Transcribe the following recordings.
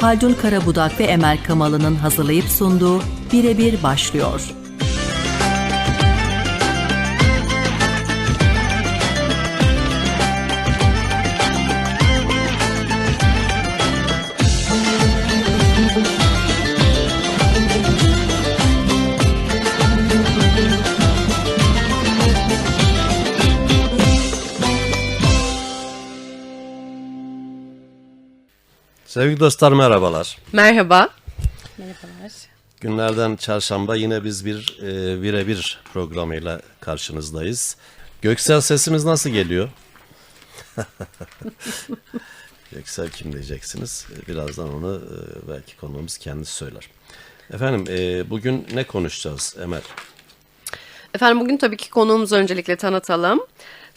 Haldun Karabudak ve Emel Kamalı'nın hazırlayıp sunduğu Birebir başlıyor. Sevgili dostlar merhabalar. Merhaba. Merhabalar. Günlerden çarşamba yine biz bir e, birebir programıyla karşınızdayız. Göksel sesimiz nasıl geliyor? Göksel kim diyeceksiniz? Birazdan onu e, belki konuğumuz kendisi söyler. Efendim e, bugün ne konuşacağız Emel? Efendim bugün tabii ki konuğumuzu öncelikle tanıtalım.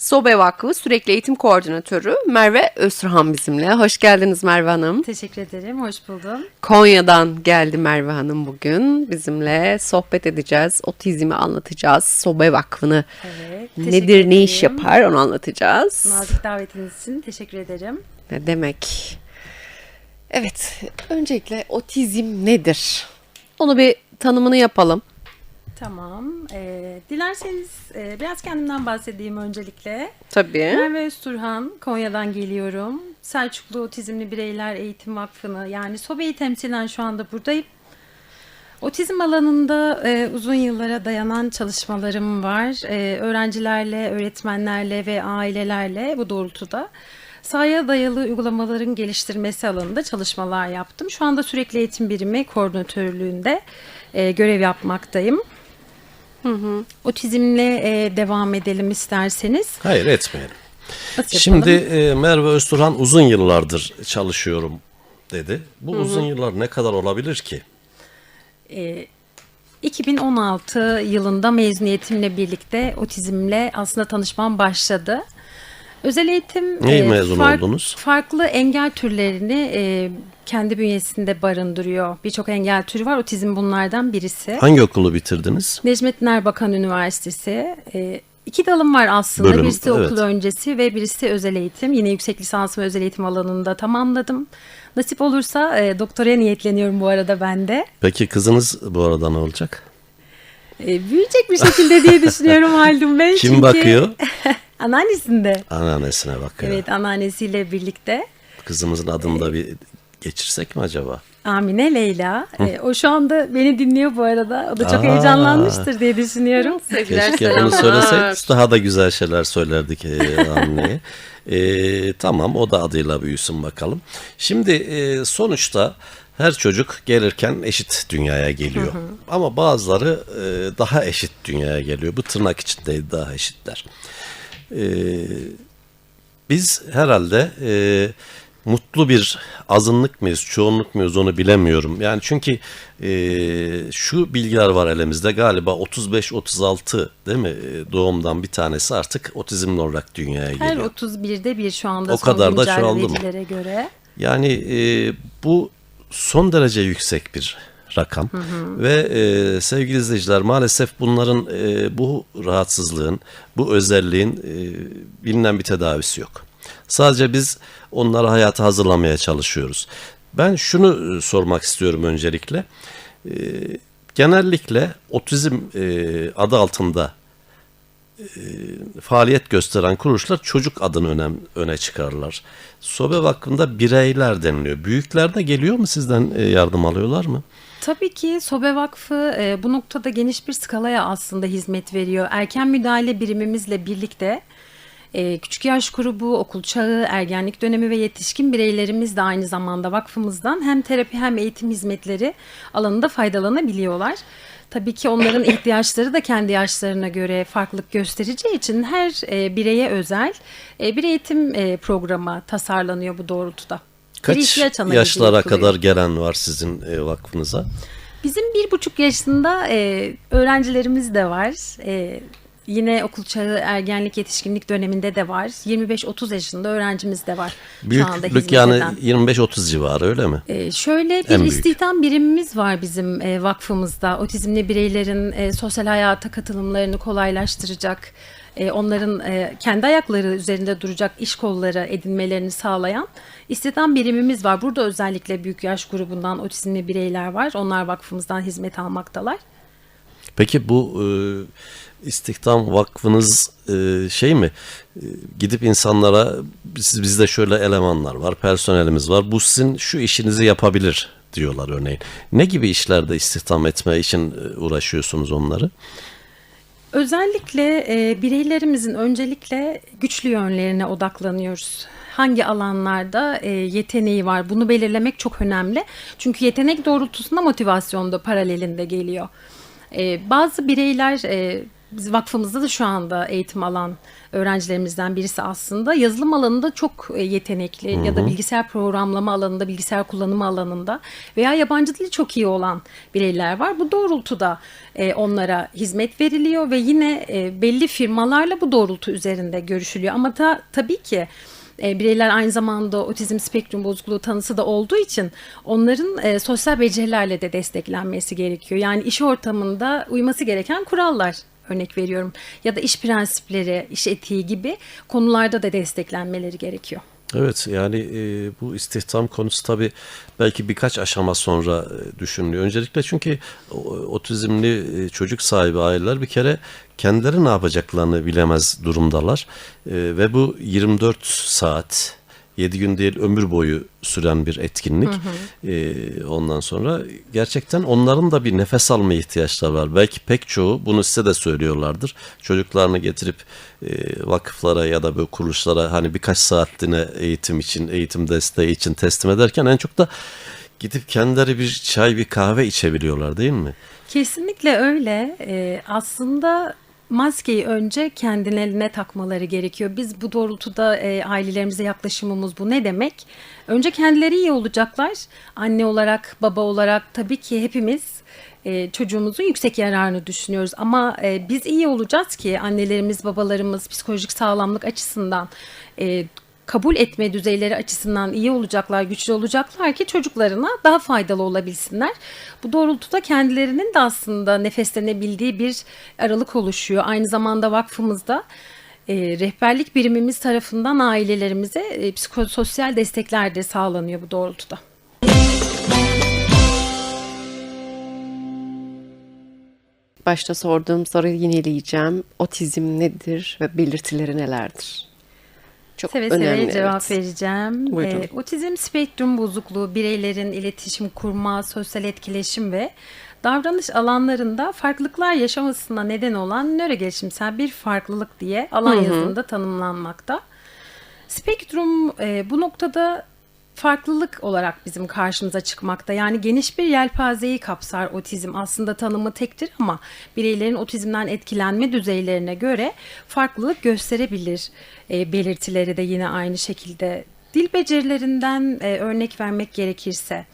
Sobe Vakfı Sürekli Eğitim Koordinatörü Merve Özturhan bizimle. Hoş geldiniz Merve Hanım. Teşekkür ederim. Hoş buldum. Konya'dan geldi Merve Hanım bugün. Bizimle sohbet edeceğiz. Otizmi anlatacağız. Sobe Vakfı'nı Evet. nedir, ne iş ederim. yapar onu anlatacağız. Nazik davetiniz için teşekkür ederim. Ne demek? Evet, öncelikle otizm nedir? Onu bir tanımını yapalım. Tamam. Ee, dilerseniz e, biraz kendimden bahsedeyim öncelikle. Tabii. Merve Özturhan, Konya'dan geliyorum. Selçuklu Otizmli Bireyler Eğitim Vakfı'nı yani SOBE'yi temsilen şu anda buradayım. Otizm alanında e, uzun yıllara dayanan çalışmalarım var. E, öğrencilerle, öğretmenlerle ve ailelerle bu doğrultuda sahaya dayalı uygulamaların geliştirmesi alanında çalışmalar yaptım. Şu anda sürekli eğitim birimi koordinatörlüğünde e, görev yapmaktayım. Otizmle e, devam edelim isterseniz. Hayır etmeyelim. Nasıl Şimdi e, Merve Özturhan uzun yıllardır çalışıyorum dedi. Bu uzun yıllar ne kadar olabilir ki? E, 2016 yılında mezuniyetimle birlikte otizmle aslında tanışmam başladı. Özel eğitim Neyi mezun oldunuz? Farklı engel türlerini e, kendi bünyesinde barındırıyor. Birçok engel türü var. Otizm bunlardan birisi. Hangi okulu bitirdiniz? Necmettin Erbakan Üniversitesi. E, iki dalım var aslında. Bölüm, birisi okul evet. öncesi ve birisi özel eğitim. Yine yüksek lisansımı özel eğitim alanında tamamladım. Nasip olursa e, doktoraya niyetleniyorum bu arada ben de. Peki kızınız bu arada ne olacak? E, büyüyecek bir şekilde diye düşünüyorum Haldun Bey. Kim Çünkü bakıyor? Anneannesinde. Anneannesine bakıyor. Evet anneannesiyle birlikte. Kızımızın adını da bir geçirsek mi acaba? Amine Leyla. E, o şu anda beni dinliyor bu arada. O da çok Aa. heyecanlanmıştır diye düşünüyorum. Keşke bunu söylesek daha da güzel şeyler söylerdik e, anneye. E, tamam o da adıyla büyüsün bakalım. Şimdi e, sonuçta her çocuk gelirken eşit dünyaya geliyor. Ama bazıları e, daha eşit dünyaya geliyor. Bu tırnak içindeydi daha eşitler. E, biz herhalde e, mutlu bir azınlık mıyız, çoğunluk muyuz onu bilemiyorum. Yani çünkü e, şu bilgiler var elimizde galiba 35-36 değil mi e, doğumdan bir tanesi artık otizmli olarak dünyaya Her geliyor. 31'de bir şu anda O son kadar da çoğaldı mı? göre. Yani e, bu son derece yüksek bir rakam ve e, sevgili izleyiciler maalesef bunların e, bu rahatsızlığın, bu özelliğin e, bilinen bir tedavisi yok. Sadece biz onları hayata hazırlamaya çalışıyoruz. Ben şunu e, sormak istiyorum öncelikle. E, genellikle otizm e, adı altında faaliyet gösteren kuruluşlar çocuk adını önem, öne çıkarırlar. Sobe Vakfı'nda bireyler deniliyor. Büyükler de geliyor mu sizden yardım alıyorlar mı? Tabii ki Sobe Vakfı bu noktada geniş bir skalaya aslında hizmet veriyor. Erken müdahale birimimizle birlikte e, küçük yaş grubu, okul çağı, ergenlik dönemi ve yetişkin bireylerimiz de aynı zamanda vakfımızdan hem terapi hem eğitim hizmetleri alanında faydalanabiliyorlar. Tabii ki onların ihtiyaçları da kendi yaşlarına göre farklılık göstereceği için her e, bireye özel e, bir eğitim e, programı tasarlanıyor bu doğrultuda. Kaç yaşlara yapılıyor. kadar gelen var sizin e, vakfınıza? Bizim bir buçuk yaşında e, öğrencilerimiz de var. E, yine okul çağı ergenlik yetişkinlik döneminde de var. 25-30 yaşında öğrencimiz de var. Büyüklük yani eden. 25-30 civarı öyle mi? E, şöyle En bir büyük. istihdam birimimiz var bizim e, vakfımızda. Otizmli bireylerin e, sosyal hayata katılımlarını kolaylaştıracak e, onların e, kendi ayakları üzerinde duracak iş kolları edinmelerini sağlayan istihdam birimimiz var. Burada özellikle büyük yaş grubundan otizmli bireyler var. Onlar vakfımızdan hizmet almaktalar. Peki bu e, istihdam vakfınız e, şey mi? E, gidip insanlara biz, bizde şöyle elemanlar var, personelimiz var. Bu sizin şu işinizi yapabilir diyorlar örneğin. Ne gibi işlerde istihdam etme için e, uğraşıyorsunuz onları? Özellikle e, bireylerimizin öncelikle güçlü yönlerine odaklanıyoruz. Hangi alanlarda e, yeteneği var bunu belirlemek çok önemli. Çünkü yetenek doğrultusunda motivasyon da paralelinde geliyor. E, bazı bireyler e, biz vakfımızda da şu anda eğitim alan öğrencilerimizden birisi aslında yazılım alanında çok e, yetenekli ya da bilgisayar programlama alanında, bilgisayar kullanımı alanında veya yabancı dili çok iyi olan bireyler var. Bu doğrultuda e, onlara hizmet veriliyor ve yine e, belli firmalarla bu doğrultu üzerinde görüşülüyor. Ama ta, tabii ki e, bireyler aynı zamanda otizm spektrum bozukluğu tanısı da olduğu için onların e, sosyal becerilerle de desteklenmesi gerekiyor. Yani iş ortamında uyması gereken kurallar örnek veriyorum ya da iş prensipleri, iş etiği gibi konularda da desteklenmeleri gerekiyor. Evet yani e, bu istihdam konusu tabii belki birkaç aşama sonra düşünülüyor. Öncelikle çünkü otizmli çocuk sahibi aileler bir kere kendileri ne yapacaklarını bilemez durumdalar. E, ve bu 24 saat 7 gün değil ömür boyu süren bir etkinlik. E, ondan sonra gerçekten onların da bir nefes alma ihtiyaçları var. Belki pek çoğu bunu size de söylüyorlardır. Çocuklarını getirip e, vakıflara ya da böyle kuruluşlara hani birkaç saatliğine eğitim için, eğitim desteği için teslim ederken en çok da gidip kendileri bir çay, bir kahve içebiliyorlar değil mi? Kesinlikle öyle. Ee, aslında maskeyi önce kendilerine takmaları gerekiyor. Biz bu doğrultuda e, ailelerimize yaklaşımımız bu. Ne demek? Önce kendileri iyi olacaklar. Anne olarak, baba olarak tabii ki hepimiz e, çocuğumuzun yüksek yararını düşünüyoruz. Ama e, biz iyi olacağız ki annelerimiz, babalarımız psikolojik sağlamlık açısından e, kabul etme düzeyleri açısından iyi olacaklar, güçlü olacaklar ki çocuklarına daha faydalı olabilsinler. Bu doğrultuda kendilerinin de aslında nefeslenebildiği bir aralık oluşuyor. Aynı zamanda vakfımızda e, rehberlik birimimiz tarafından ailelerimize e, psikososyal destekler de sağlanıyor bu doğrultuda. Başta sorduğum soruyu yineleyeceğim. Otizm nedir ve belirtileri nelerdir? Çok Seve önemli. seve cevap evet. vereceğim. Buyurun. Ee, otizm spektrum bozukluğu bireylerin iletişim kurma, sosyal etkileşim ve davranış alanlarında farklılıklar yaşamasına neden olan nörogelişimsel bir farklılık diye alan yazımında tanımlanmakta. Spektrum e, bu noktada farklılık olarak bizim karşımıza çıkmakta. Yani geniş bir yelpazeyi kapsar otizm. Aslında tanımı tektir ama bireylerin otizmden etkilenme düzeylerine göre farklılık gösterebilir. E, belirtileri de yine aynı şekilde. Dil becerilerinden e, örnek vermek gerekirse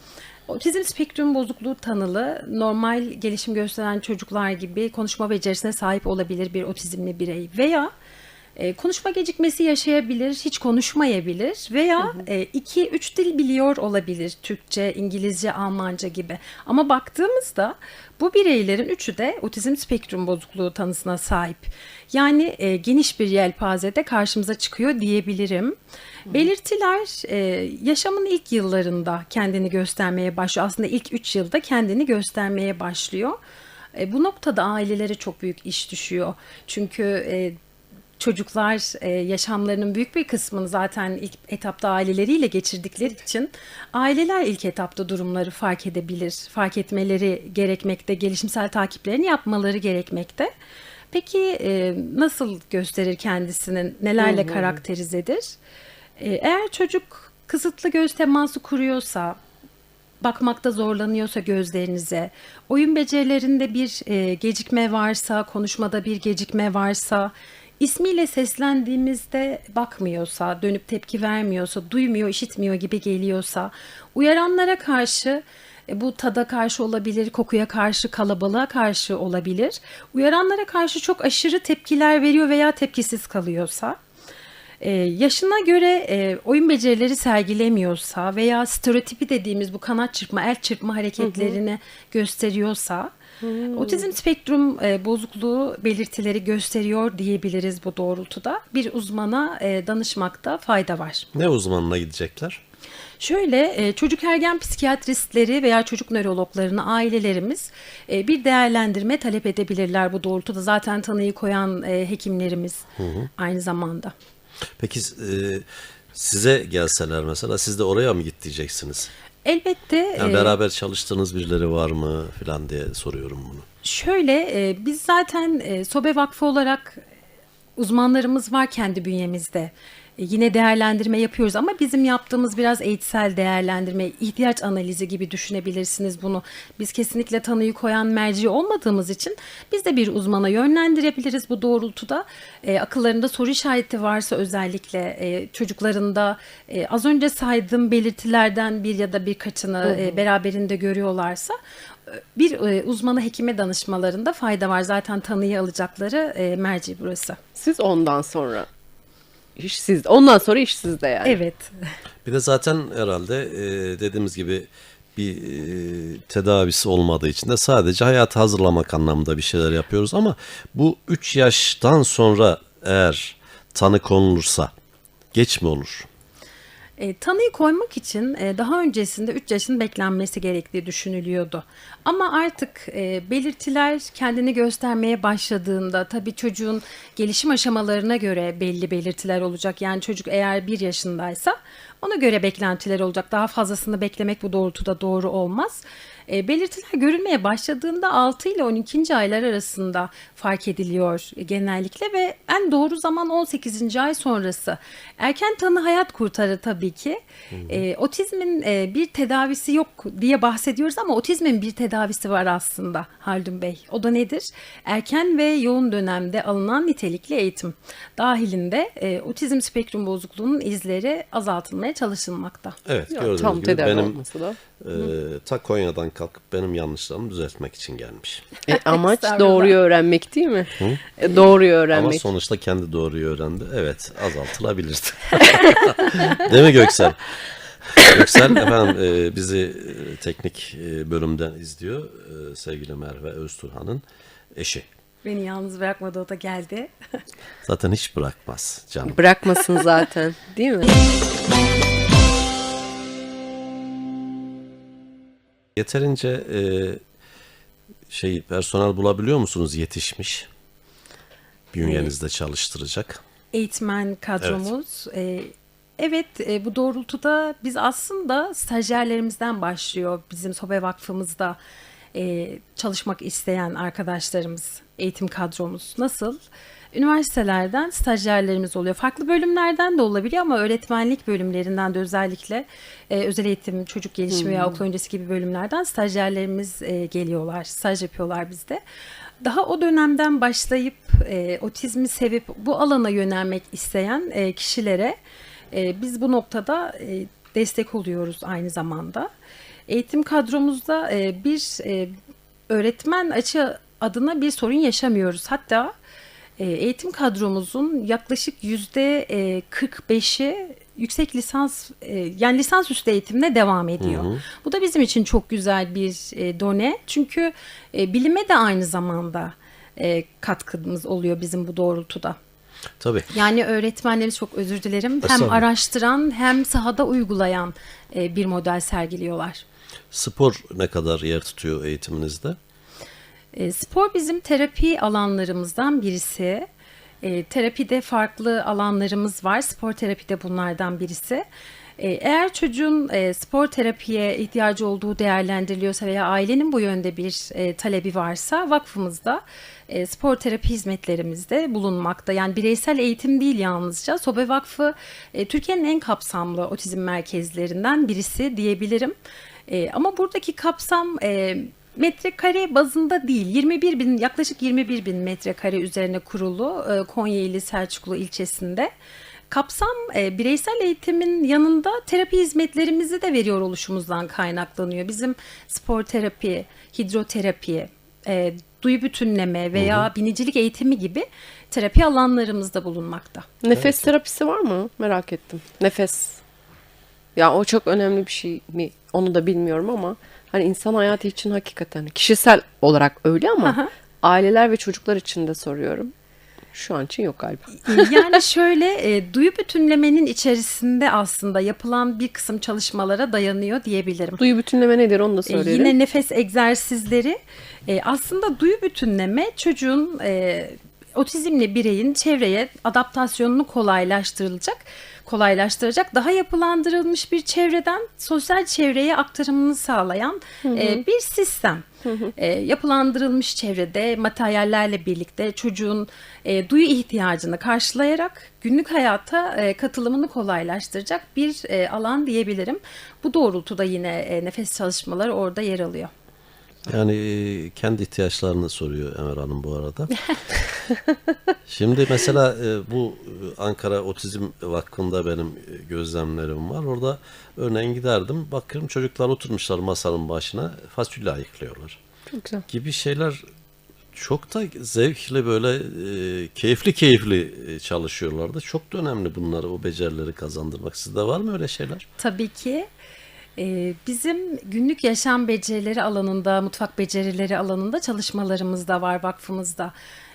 Otizm spektrum bozukluğu tanılı normal gelişim gösteren çocuklar gibi konuşma becerisine sahip olabilir bir otizmli birey veya e, konuşma gecikmesi yaşayabilir, hiç konuşmayabilir veya 2-3 dil biliyor olabilir. Türkçe, İngilizce, Almanca gibi. Ama baktığımızda bu bireylerin üçü de otizm spektrum bozukluğu tanısına sahip. Yani e, geniş bir yelpazede karşımıza çıkıyor diyebilirim. Belirtiler e, yaşamın ilk yıllarında kendini göstermeye başlıyor. Aslında ilk 3 yılda kendini göstermeye başlıyor. E, bu noktada ailelere çok büyük iş düşüyor. Çünkü e, çocuklar e, yaşamlarının büyük bir kısmını zaten ilk etapta aileleriyle geçirdikleri için aileler ilk etapta durumları fark edebilir, fark etmeleri gerekmekte, gelişimsel takiplerini yapmaları gerekmekte. Peki e, nasıl gösterir kendisini, nelerle karakterizedir? E, eğer çocuk kısıtlı göz teması kuruyorsa, bakmakta zorlanıyorsa gözlerinize, oyun becerilerinde bir e, gecikme varsa, konuşmada bir gecikme varsa, ismiyle seslendiğimizde bakmıyorsa, dönüp tepki vermiyorsa, duymuyor, işitmiyor gibi geliyorsa, uyaranlara karşı e, bu tada karşı olabilir, kokuya karşı, kalabalığa karşı olabilir. Uyaranlara karşı çok aşırı tepkiler veriyor veya tepkisiz kalıyorsa, Ee, yaşına göre e, oyun becerileri sergilemiyorsa veya stereotipi dediğimiz bu kanat çırpma, el çırpma hareketlerini gösteriyorsa otizm spektrum e, bozukluğu belirtileri gösteriyor diyebiliriz bu doğrultuda. Bir uzmana e, danışmakta fayda var. Ne uzmanına gidecekler? Şöyle e, çocuk ergen psikiyatristleri veya çocuk nörologlarını ailelerimiz e, bir değerlendirme talep edebilirler bu doğrultuda. Zaten tanıyı koyan e, hekimlerimiz aynı zamanda. Peki e, size gelseler mesela siz de oraya mı git diyeceksiniz? Elbette Yani e, beraber çalıştığınız birileri var mı falan diye soruyorum bunu. şöyle e, biz zaten e, Sobe Vakfı olarak uzmanlarımız var kendi bünyemizde. E, Yine değerlendirme yapıyoruz ama bizim yaptığımız biraz eğitsel değerlendirme, ihtiyaç analizi gibi düşünebilirsiniz bunu. Biz kesinlikle tanıyı koyan merci olmadığımız için biz de bir uzmana yönlendirebiliriz bu doğrultuda. E, akıllarında soru işareti varsa özellikle e, çocuklarında e, az önce saydığım belirtilerden bir ya da birkaçını e, beraberinde görüyorlarsa e, bir e, uzmana hekime danışmalarında fayda var. Zaten tanıyı alacakları e, merci burası. Siz ondan sonra iş siz ondan sonra iş sizde yani. Evet. Bir de zaten herhalde e, dediğimiz gibi bir e, tedavisi olmadığı için de sadece hayatı hazırlamak anlamında bir şeyler yapıyoruz ama bu 3 yaştan sonra eğer tanı konulursa geç mi olur? E, tanıyı koymak için e, daha öncesinde 3 yaşın beklenmesi gerektiği düşünülüyordu. Ama artık e, belirtiler kendini göstermeye başladığında tabii çocuğun gelişim aşamalarına göre belli belirtiler olacak. Yani çocuk eğer 1 yaşındaysa ona göre beklentiler olacak. Daha fazlasını beklemek bu doğrultuda doğru olmaz. E, belirtiler görülmeye başladığında 6 ile 12. aylar arasında fark ediliyor genellikle ve en doğru zaman 18. ay sonrası. Erken tanı hayat kurtarır tabii ki. E, otizmin e, bir tedavisi yok diye bahsediyoruz ama otizmin bir tedavisi var aslında Haldun Bey. O da nedir? Erken ve yoğun dönemde alınan nitelikli eğitim dahilinde e, otizm spektrum bozukluğunun izleri azaltılmaya çalışılmakta. Evet Ya, gördüğünüz tam gibi tedavi benim e, ta Konya'dan kalkıp benim yanlışlarımı düzeltmek için gelmiş. E, amaç doğruyu öğrenmek değil mi? E, doğruyu Ama öğrenmek. sonuçta kendi doğruyu öğrendi. Evet azaltılabilirdi. Değil mi Göksel? Göksel efendim e, bizi e, teknik e, bölümden izliyor. E, sevgili Merve Özturhan'ın eşi. Beni yalnız bırakmadı o da geldi. Zaten hiç bırakmaz canım. Bırakmasın zaten değil mi? Yeterince e, şey personel bulabiliyor musunuz yetişmiş? Bünyenizde çalıştıracak. eğitmen kadromuz. Evet, evet e, bu doğrultuda biz aslında stajyerlerimizden başlıyor bizim Sobe Vakfımızda e, çalışmak isteyen arkadaşlarımız, eğitim kadromuz. Nasıl? Üniversitelerden stajyerlerimiz oluyor. Farklı bölümlerden de olabiliyor ama öğretmenlik bölümlerinden de özellikle e, özel eğitim, çocuk gelişimi veya okul öncesi gibi bölümlerden stajyerlerimiz e, geliyorlar, staj yapıyorlar bizde. Daha o dönemden başlayıp e, otizmi sevip bu alana yönelmek isteyen e, kişilere e, biz bu noktada e, destek oluyoruz aynı zamanda. Eğitim kadromuzda e, bir e, öğretmen açı adına bir sorun yaşamıyoruz. Hatta eğitim kadromuzun yaklaşık yüzde e, 45'i yüksek lisans e, yani lisansüstü eğitimine devam ediyor. Bu da bizim için çok güzel bir e, done. Çünkü e, bilime de aynı zamanda e, katkımız oluyor bizim bu doğrultuda. Tabii. Yani öğretmenlerimiz çok özür dilerim. Hem araştıran hem sahada uygulayan e, bir model sergiliyorlar. Spor ne kadar yer tutuyor eğitiminizde? E, spor bizim terapi alanlarımızdan birisi. E, terapide farklı alanlarımız var. Spor terapide bunlardan birisi. E, eğer çocuğun e, spor terapiye ihtiyacı olduğu değerlendiriliyorsa veya ailenin bu yönde bir e, talebi varsa vakfımızda e, spor terapi hizmetlerimizde bulunmakta. Yani bireysel eğitim değil yalnızca. Sobe Vakfı e, Türkiye'nin en kapsamlı otizm merkezlerinden birisi diyebilirim. Ama buradaki kapsam metrekare bazında değil 21 bin yaklaşık 21 bin metrekare üzerine kurulu e, Konya ili Selçuklu ilçesinde. Kapsam e, bireysel eğitimin yanında terapi hizmetlerimizi de veriyor oluşumuzdan kaynaklanıyor. Bizim spor terapi, hidroterapi, e, duyu bütünleme veya binicilik eğitimi gibi terapi alanlarımızda bulunmakta. Nefes terapisi var mı? Merak ettim. Nefes. Ya o çok önemli bir şey mi? Onu da bilmiyorum ama hani insan hayatı için hakikaten kişisel olarak öyle ama Aha. aileler ve çocuklar için de soruyorum. Şu an için yok galiba. yani şöyle e, duyu bütünlemenin içerisinde aslında yapılan bir kısım çalışmalara dayanıyor diyebilirim. Duyu bütünleme nedir onu da E, söyleyelim. Yine nefes egzersizleri e, aslında duyu bütünleme çocuğun e, otizmli bireyin çevreye adaptasyonunu kolaylaştırılacak kolaylaştıracak daha yapılandırılmış bir çevreden sosyal çevreye aktarımını sağlayan e, bir sistem. E, yapılandırılmış çevrede materyallerle birlikte çocuğun e, duyu ihtiyacını karşılayarak günlük hayata e, katılımını kolaylaştıracak bir e, alan diyebilirim. Bu doğrultuda yine e, nefes çalışmaları orada yer alıyor. Yani kendi ihtiyaçlarını soruyor Emel Hanım bu arada. Şimdi mesela e, bu e, Ankara Otizm Vakfı'nda benim e, gözlemlerim var. Orada örneğin giderdim. Bakıyorum çocuklar oturmuşlar masanın başına fasulye ayıklıyorlar. Çok güzel. Gibi şeyler çok da zevkli böyle e, keyifli keyifli çalışıyorlardı. Çok da önemli bunları o becerileri kazandırmak. Sizde var mı öyle şeyler? Tabii ki. Ee, Bizim günlük yaşam becerileri alanında, mutfak becerileri alanında çalışmalarımız da var vakfımızda.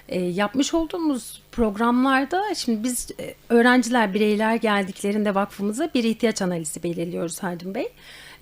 Ee, Yapmış olduğumuz programlarda şimdi biz e, öğrenciler, bireyler geldiklerinde vakfımıza bir ihtiyaç analizi belirliyoruz Haldun Bey.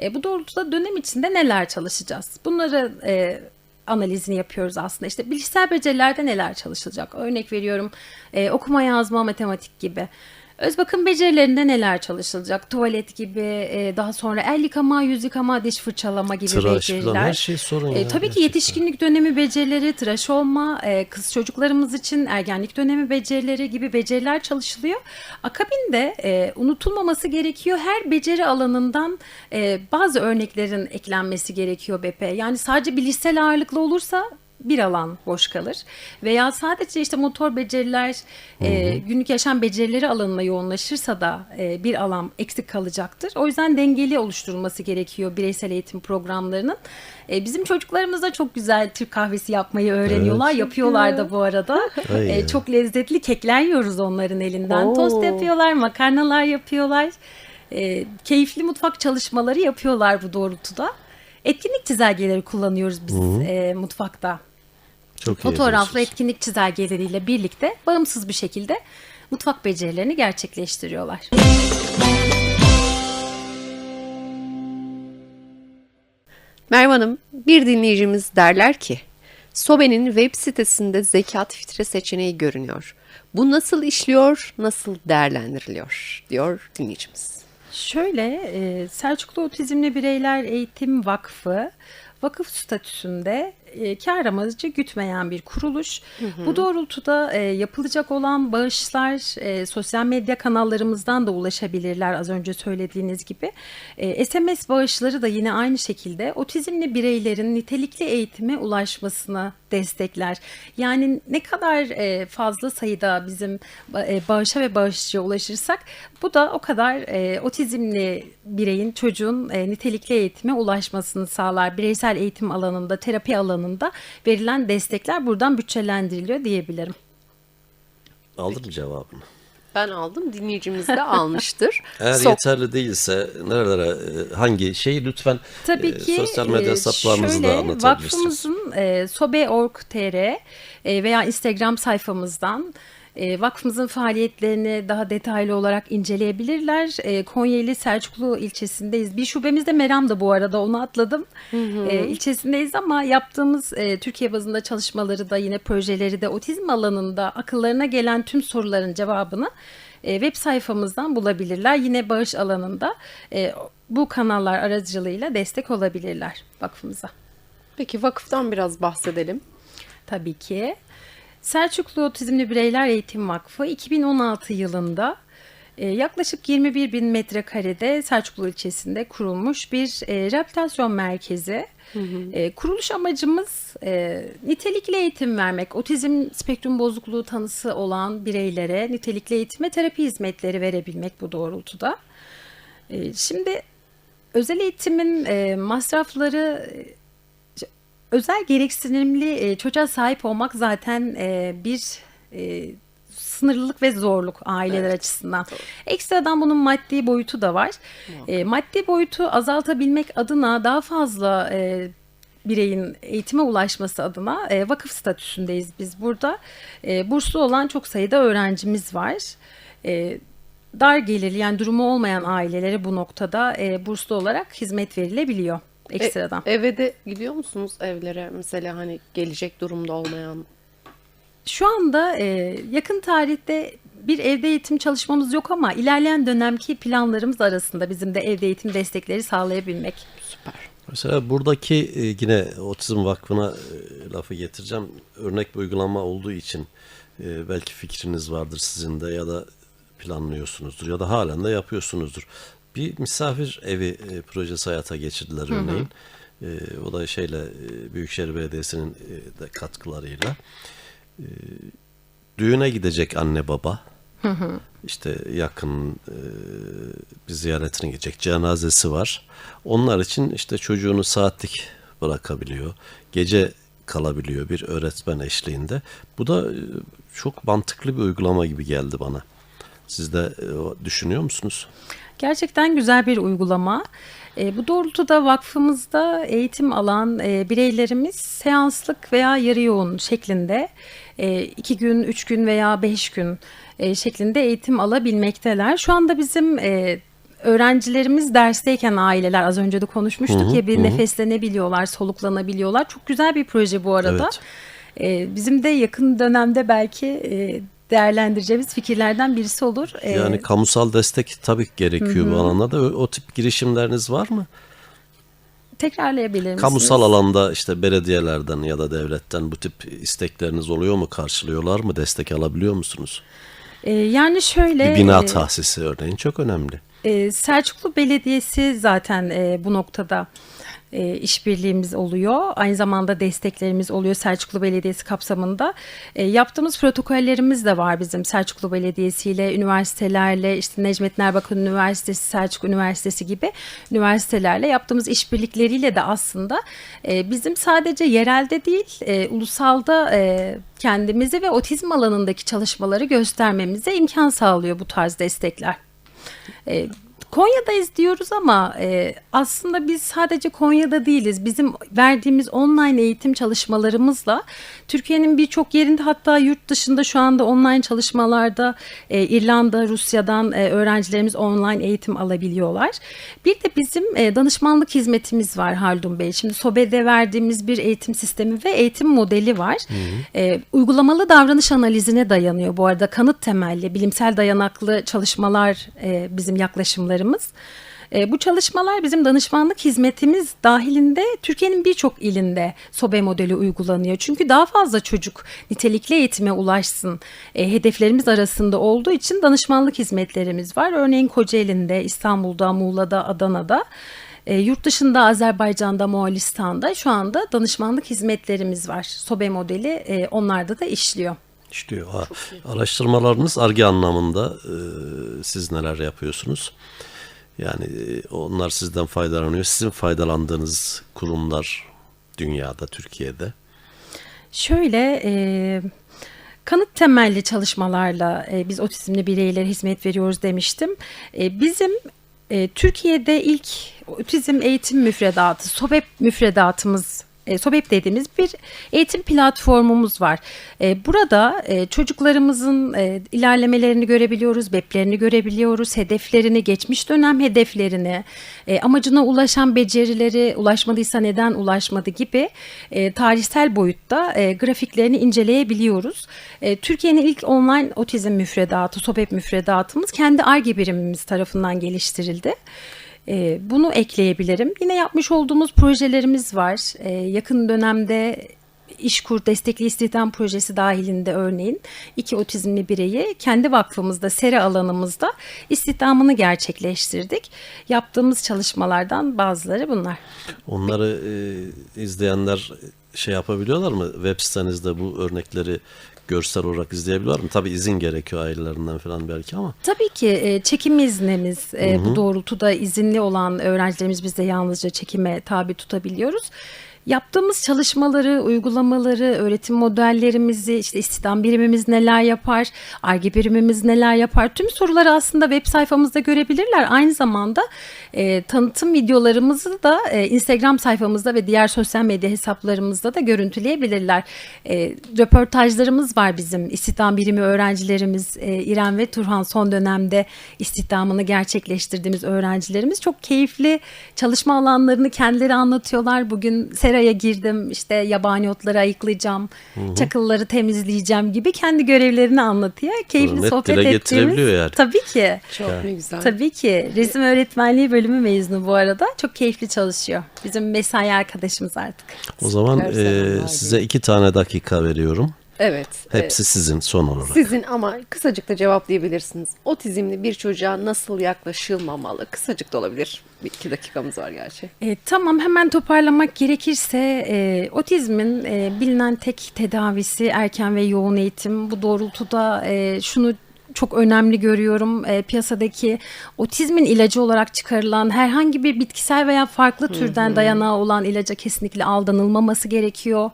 E, Bu doğrultuda dönem içinde neler çalışacağız? Bunları e, analizini yapıyoruz aslında. İşte bilişsel becerilerde neler çalışılacak? Örnek veriyorum e, okuma, yazma, matematik gibi. Öz bakım becerilerinde neler çalışılacak? Tuvalet gibi, e, daha sonra el yıkama, yüz yıkama, diş fırçalama gibi Tıraş beceriler. falan her şey sorun E, ya. tabii ki gerçekten. yetişkinlik dönemi becerileri, tıraş olma, e, kız çocuklarımız için ergenlik dönemi becerileri gibi beceriler çalışılıyor. Akabinde e, unutulmaması gerekiyor. Her beceri alanından e, bazı örneklerin eklenmesi gerekiyor BP. Yani sadece bilişsel ağırlıklı olursa bir alan boş kalır. Veya sadece işte motor beceriler, e, günlük yaşam becerileri alanına yoğunlaşırsa da e, bir alan eksik kalacaktır. O yüzden dengeli oluşturulması gerekiyor bireysel eğitim programlarının. E, bizim çocuklarımız da çok güzel Türk kahvesi yapmayı öğreniyorlar. Yapıyorlar da bu arada. E, çok lezzetli kekler yiyoruz onların elinden. Oo. Tost yapıyorlar, makarnalar yapıyorlar. E, keyifli mutfak çalışmaları yapıyorlar bu doğrultuda. Etkinlik çizelgeleri kullanıyoruz biz e, mutfakta. Çok iyi Fotoğraflı etkinlik çizelgeleriyle birlikte bağımsız bir şekilde mutfak becerilerini gerçekleştiriyorlar. Merve Hanım, bir dinleyicimiz derler ki, Sobe'nin web sitesinde zekat fitre seçeneği görünüyor. Bu nasıl işliyor, nasıl değerlendiriliyor diyor dinleyicimiz. Şöyle e, Selçuklu Otizmli Bireyler Eğitim Vakfı vakıf statüsünde e, kar amacı gütmeyen bir kuruluş. Bu doğrultuda e, yapılacak olan bağışlar e, sosyal medya kanallarımızdan da ulaşabilirler az önce söylediğiniz gibi. E, SMS bağışları da yine aynı şekilde otizmli bireylerin nitelikli eğitime ulaşmasına destekler. Yani ne kadar e, fazla sayıda bizim e, bağışa ve bağışçıya ulaşırsak bu da o kadar e, otizmli bireyin, çocuğun e, nitelikli eğitime ulaşmasını sağlar. Bireysel eğitim alanında, terapi alanında verilen destekler buradan bütçelendiriliyor diyebilirim. Aldın mı cevabını? Ben aldım, dinleyicimiz de almıştır. Eğer Sok- yeterli değilse nerelere e, hangi şeyi lütfen Tabii e, ki sosyal medya e, hesaplarınızı şöyle, da anlatabilirsiniz. Vakfımızın e, sobe.org.tr e, veya Instagram sayfamızdan e, vakfımızın faaliyetlerini daha detaylı olarak inceleyebilirler. E, Konyeli Selçuklu ilçesindeyiz. Bir şubemiz de Meram'da bu arada onu atladım. E, ilçesindeyiz ama yaptığımız e, Türkiye bazında çalışmaları da yine projeleri de otizm alanında akıllarına gelen tüm soruların cevabını e, web sayfamızdan bulabilirler. Yine bağış alanında e, bu kanallar aracılığıyla destek olabilirler vakfımıza. Peki vakıftan biraz bahsedelim. Tabii ki. Selçuklu Otizmli Bireyler Eğitim Vakfı 2016 yılında e, yaklaşık 21 bin metrekarede Selçuklu ilçesinde kurulmuş bir e, rehabilitasyon merkezi. E, kuruluş amacımız nitelikli eğitim vermek, otizm spektrum bozukluğu tanısı olan bireylere nitelikli eğitim ve terapi hizmetleri verebilmek bu doğrultuda. Şimdi özel eğitimin masrafları özel gereksinimli e, çocuğa sahip olmak zaten e, bir e, sınırlılık ve zorluk aileler açısından. Ekstradan bunun maddi boyutu da var. E, maddi boyutu azaltabilmek adına daha fazla e, bireyin eğitime ulaşması adına e, vakıf statüsündeyiz biz burada. E, burslu olan çok sayıda öğrencimiz var. E, dar gelirli yani durumu olmayan ailelere bu noktada e, burslu olarak hizmet verilebiliyor ekstradan. E, eve de gidiyor musunuz evlere mesela hani gelecek durumda olmayan? Şu anda e, yakın tarihte bir evde eğitim çalışmamız yok ama ilerleyen dönemki planlarımız arasında bizim de evde eğitim destekleri sağlayabilmek. Süper. Mesela buradaki e, yine Otizm Vakfı'na e, lafı getireceğim. Örnek bir uygulama olduğu için e, belki fikriniz vardır sizin de ya da planlıyorsunuzdur ya da halen de yapıyorsunuzdur. Bir misafir evi e, projesi hayata geçirdiler örneğin. E, o da şeyle e, Büyükşehir Belediyesi'nin e, de katkılarıyla. E, düğüne gidecek anne baba. İşte yakın e, bir ziyaretine gidecek cenazesi var. Onlar için işte çocuğunu saatlik bırakabiliyor. Gece kalabiliyor bir öğretmen eşliğinde. Bu da e, çok mantıklı bir uygulama gibi geldi bana. Siz de e, düşünüyor musunuz? Gerçekten güzel bir uygulama. E, bu doğrultuda vakfımızda eğitim alan e, bireylerimiz seanslık veya yarı yoğun şeklinde e, iki gün, üç gün veya beş gün e, şeklinde eğitim alabilmekteler. Şu anda bizim e, öğrencilerimiz dersteyken aileler az önce de konuşmuştuk ya bir nefeslenebiliyorlar, soluklanabiliyorlar. Çok güzel bir proje bu arada. Evet. E, bizim de yakın dönemde belki e, değerlendireceğimiz fikirlerden birisi olur. E, Yani kamusal destek tabii ki gerekiyor bu alanda da. O, o tip girişimleriniz var mı? tekrarlayabilir misiniz? Kamusal alanda işte belediyelerden ya da devletten bu tip istekleriniz oluyor mu? Karşılıyorlar mı? Destek alabiliyor musunuz? Ee, yani şöyle Bir bina e, tahsisi örneğin çok önemli. e, Selçuklu Belediyesi zaten e, bu noktada e, işbirliğimiz oluyor. Aynı zamanda desteklerimiz oluyor Selçuklu Belediyesi kapsamında. E, yaptığımız protokollerimiz de var bizim Selçuklu Belediyesi ile, üniversitelerle, işte Necmettin Erbakan Üniversitesi, Selçuk Üniversitesi gibi üniversitelerle yaptığımız işbirlikleriyle de aslında e, bizim sadece yerelde değil, e, ulusalda e, kendimizi ve otizm alanındaki çalışmaları göstermemize imkan sağlıyor bu tarz destekler. E, Konya'dayız diyoruz ama e, aslında biz sadece Konya'da değiliz. Bizim verdiğimiz online eğitim çalışmalarımızla Türkiye'nin birçok yerinde hatta yurt dışında şu anda online çalışmalarda e, İrlanda, Rusya'dan e, öğrencilerimiz online eğitim alabiliyorlar. Bir de bizim e, danışmanlık hizmetimiz var Haldun Bey. Şimdi SOBE'de verdiğimiz bir eğitim sistemi ve eğitim modeli var. E, uygulamalı davranış analizine dayanıyor. Bu arada kanıt temelli, bilimsel dayanaklı çalışmalar e, bizim yaklaşımlarımız. E, bu çalışmalar bizim danışmanlık hizmetimiz dahilinde Türkiye'nin birçok ilinde SOBE modeli uygulanıyor. Çünkü daha fazla çocuk nitelikli eğitime ulaşsın e, hedeflerimiz arasında olduğu için danışmanlık hizmetlerimiz var. Örneğin Kocaeli'nde, İstanbul'da, Muğla'da, Adana'da. E, yurt dışında Azerbaycan'da, Moğolistan'da şu anda danışmanlık hizmetlerimiz var. SOBE modeli e, onlarda da işliyor. İşliyor. Ha, araştırmalarınız arge anlamında e, siz neler yapıyorsunuz? Yani e, onlar sizden faydalanıyor. Sizin faydalandığınız kurumlar dünyada, Türkiye'de. Şöyle e, kanıt temelli çalışmalarla e, biz otizmli bireylere hizmet veriyoruz demiştim. E, bizim e, Türkiye'de ilk otizm eğitim müfredatı, SOBEP müfredatımız e, SOBEP dediğimiz bir eğitim platformumuz var. E, burada e, çocuklarımızın ilerlemelerini görebiliyoruz, BEP'lerini görebiliyoruz, hedeflerini, geçmiş dönem hedeflerini, amacına ulaşan becerileri, ulaşmadıysa neden ulaşmadı gibi tarihsel boyutta grafiklerini inceleyebiliyoruz. Türkiye'nin ilk online otizm müfredatı, SOBEP müfredatımız kendi ARGE birimimiz tarafından geliştirildi. E, bunu ekleyebilirim. Yine yapmış olduğumuz projelerimiz var. E, yakın dönemde İşkur Destekli İstihdam Projesi dahilinde örneğin iki otizmli bireyi kendi vakfımızda, sera alanımızda istihdamını gerçekleştirdik. Yaptığımız çalışmalardan bazıları bunlar. Onları e, izleyenler şey yapabiliyorlar mı? Web sitenizde bu örnekleri görsel olarak izleyebiliyorlar mı? Tabii izin gerekiyor ailelerinden falan belki ama. Tabii ki e, çekim iznimiz e, bu doğrultuda izinli olan öğrencilerimiz biz de yalnızca çekime tabi tutabiliyoruz. Yaptığımız çalışmaları, uygulamaları, öğretim modellerimizi, işte istihdam birimimiz neler yapar, ARGE birimimiz neler yapar tüm soruları aslında web sayfamızda görebilirler. Aynı zamanda e, tanıtım videolarımızı da e, Instagram sayfamızda ve diğer sosyal medya hesaplarımızda da görüntüleyebilirler. E, röportajlarımız var bizim istihdam birimi öğrencilerimiz e, İrem ve Turhan son dönemde istihdamını gerçekleştirdiğimiz öğrencilerimiz çok keyifli çalışma alanlarını kendileri anlatıyorlar. Bugün seraya girdim işte yabani otları ayıklayacağım, çakılları temizleyeceğim gibi kendi görevlerini anlatıyor. Keyifli Net sohbet dile ettiğimiz. yani. Tabii ki. Çok ne güzel. Tabii ki. Resim öğretmenliği bölümü mezunu bu arada. Çok keyifli çalışıyor. Bizim mesai arkadaşımız artık. O zaman e, size iki tane dakika veriyorum. Evet. Hepsi sizin son olarak. Sizin ama kısacık da cevaplayabilirsiniz. Otizmli bir çocuğa nasıl yaklaşılmamalı? Kısacık da olabilir. Bir iki dakikamız var gerçi. E, tamam hemen toparlamak gerekirse e, otizmin e, bilinen tek tedavisi erken ve yoğun eğitim. Bu doğrultuda e, şunu çok önemli görüyorum. E, piyasadaki otizmin ilacı olarak çıkarılan herhangi bir bitkisel veya farklı türden dayanağı olan ilaca kesinlikle aldanılmaması gerekiyor.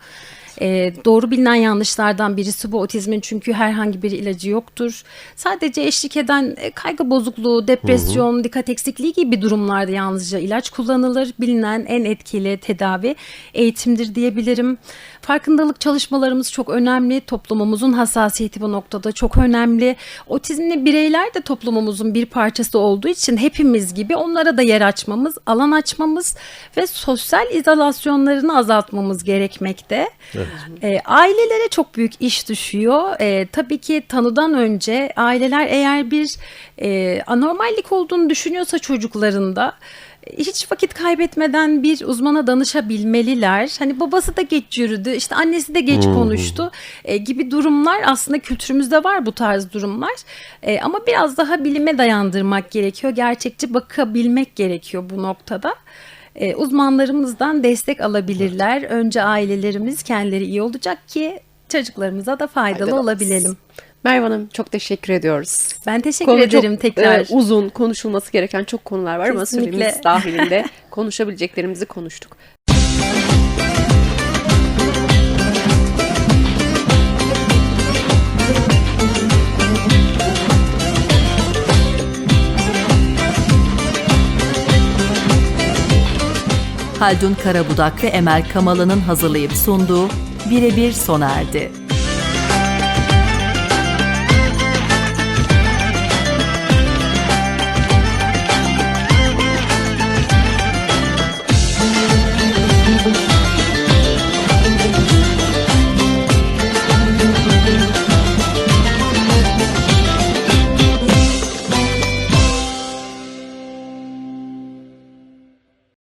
E, doğru bilinen yanlışlardan birisi bu otizmin çünkü herhangi bir ilacı yoktur. Sadece eşlik eden e, kaygı bozukluğu, depresyon, dikkat eksikliği gibi durumlarda yalnızca ilaç kullanılır. Bilinen en etkili tedavi eğitimdir diyebilirim. Farkındalık çalışmalarımız çok önemli. Toplumumuzun hassasiyeti bu noktada çok önemli. Otizmli bireyler de toplumumuzun bir parçası olduğu için hepimiz gibi onlara da yer açmamız, alan açmamız ve sosyal izolasyonlarını azaltmamız gerekmekte. E, ailelere çok büyük iş düşüyor. E, tabii ki tanıdan önce aileler eğer bir e, anormallik olduğunu düşünüyorsa çocuklarında e, hiç vakit kaybetmeden bir uzmana danışabilmeliler. Hani babası da geç yürüdü, işte annesi de geç konuştu e, gibi durumlar aslında kültürümüzde var bu tarz durumlar. E, ama biraz daha bilime dayandırmak gerekiyor. Gerçekçi bakabilmek gerekiyor bu noktada. E, uzmanlarımızdan destek alabilirler. Önce ailelerimiz kendileri iyi olacak ki çocuklarımıza da faydalı Faydalı olabilelim. Merve Hanım çok teşekkür ediyoruz. Ben teşekkür Konu ederim çok, tekrar. e, uzun konuşulması gereken çok konular var ama Kesinlikle. süremiz dahilinde konuşabileceklerimizi konuştuk. Haldun Karabudak ve Emel Kamalı'nın hazırlayıp sunduğu Birebir sona erdi.